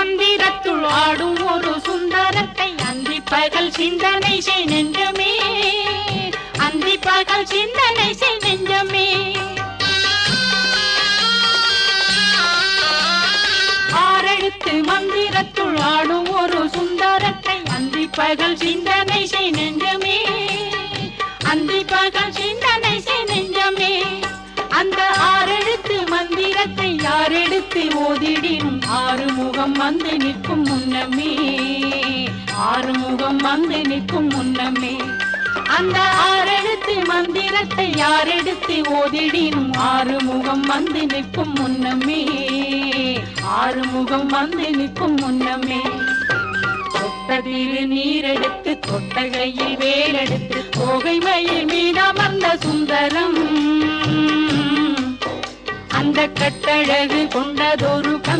மந்திரத்துள் ஆடும் ஒரு சுந்தரத்தை அந்தி பகல் சிந்தனை செய் நெஞ்சமே. அந்தி பகல் சிந்தனை செய் நெஞ்சமே. ஆறெழுத்து மந்திரத்துள் ஆடும் ஒரு சுந்தரத்தை அந்தி பகல் சிந்தனை செய் நெஞ்சமே. அந்தி பகல் சிந்தனை யாரெடுத்து ஓதிடினும் ஆறுமுகம் வந்து நிற்கும் முன்னமே. ஆறுமுகம் வந்து நிற்கும் முன்னமே. அந்த ஆறெழுத்து மந்திரத்தை யாரெடுத்து ஓதிடினும் ஆறுமுகம் வந்து நிற்கும் முன்னமே. ஆறுமுகம் வந்து நிற்கும் முன்னமே. தொட்டதில் நீரெடுத்து தொட்டகையில் வேலெடுத்து கோகைமையில் மீதமர்ந்த சுந்தரம் அந்த கட்டழகு கொண்டதொரு கண்